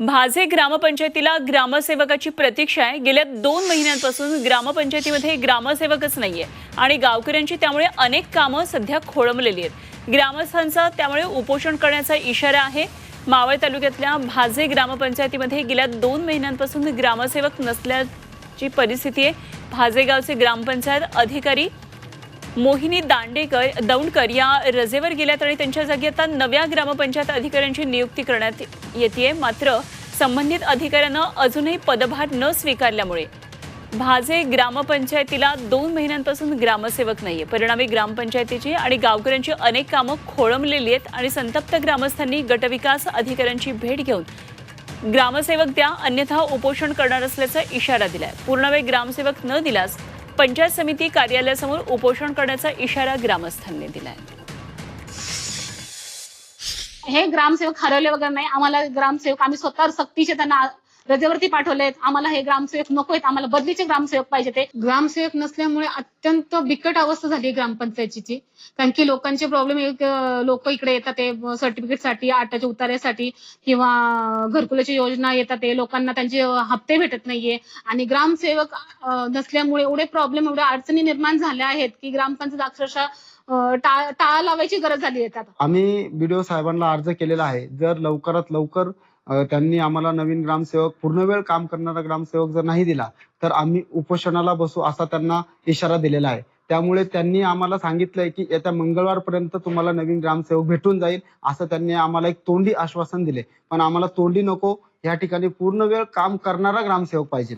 भाजे ग्रामपंचायतीला ग्रामसेवकाची प्रतीक्षा आहे. गेल्या दोन महिन्यांपासून ग्रामपंचायतीमध्ये ग्रामसेवकच नाहीये आणि गावकऱ्यांची त्यामुळे अनेक कामं सध्या खोळंबलेली आहेत. ग्रामस्थांचा त्यामुळे उपोषण करण्याचा इशारा आहे. मावळ तालुक्यातल्या भाजे ग्रामपंचायतीमध्ये गेल्या दोन महिन्यांपासून ग्रामसेवक नसल्याची परिस्थिती आहे. भाजेगावचे ग्रामपंचायत अधिकारी मोहिनी दांडेकर दौंडकर या रजेवर गेल्यात आणि त्यांच्या जागी आता नव्या ग्रामपंचायत अधिकाऱ्यांची नियुक्ती करण्यात येते मात्र संबंधित अधिकाऱ्यानं अजूनही पदभार न स्वीकारल्यामुळे भाजे ग्रामपंचायतीला दोन महिन्यांपासून ग्रामसेवक नाहीये. परिणामी ग्रामपंचायतीची आणि गावकऱ्यांची अनेक कामं खोळंबलेली आहेत आणि संतप्त ग्रामस्थांनी गटविकास अधिकाऱ्यांची भेट घेऊन ग्रामसेवक द्या अन्यथा उपोषण करणार असल्याचा इशारा दिलाय. पूर्णवेळ ग्रामसेवक न दिल्यास पंचायत समिती कार्यालयासमोर उपोषण करण्याचा इशारा ग्रामस्थांनी दिलाय. हे ग्रामसेवक हरवले वगैरे नाही. आम्हाला ग्रामसेवक आम्ही स्वतः सक्तीचे त्यांना रजेवरती पाठवलेत. आम्हाला हे ग्रामसेवक नको आहेत आम्हाला बदलीचे ग्रामसेवक पाहिजे ते. ग्रामसेवक नसल्यामुळे अत्यंत बिकट अवस्था झाली ग्रामपंचायतीची. कारण की लोकांचे प्रॉब्लेम लोक इकडे येतात ते सर्टिफिकेटसाठी आटाच्या उतार्यासाठी किंवा घरकुलाची योजना येतात ते. लोकांना त्यांचे हप्ते भेटत नाहीये. आणि ग्रामसेवक नसल्यामुळे एवढे प्रॉब्लेम एवढ्या अडचणी निर्माण झाल्या आहेत की ग्रामपंचायत अक्षरशः टाळ लावायची गरज झाली आता आम्ही बीडीओ साहेबांना अर्ज केलेला आहे. जर लवकरात लवकर त्यांनी आम्हाला नवीन ग्रामसेवक पूर्ण वेळ काम करणारा ग्रामसेवक जर नाही दिला तर आम्ही उपोषणाला बसू असा त्यांना इशारा दिलेला आहे. त्यामुळे त्यांनी आम्हाला सांगितलंय की येत्या मंगळवारपर्यंत तुम्हाला नवीन ग्रामसेवक भेटून जाईल असं त्यांनी आम्हाला एक तोंडी आश्वासन दिले. पण आम्हाला तोंडी नको या ठिकाणी पूर्ण वेळ काम करणारा ग्रामसेवक पाहिजे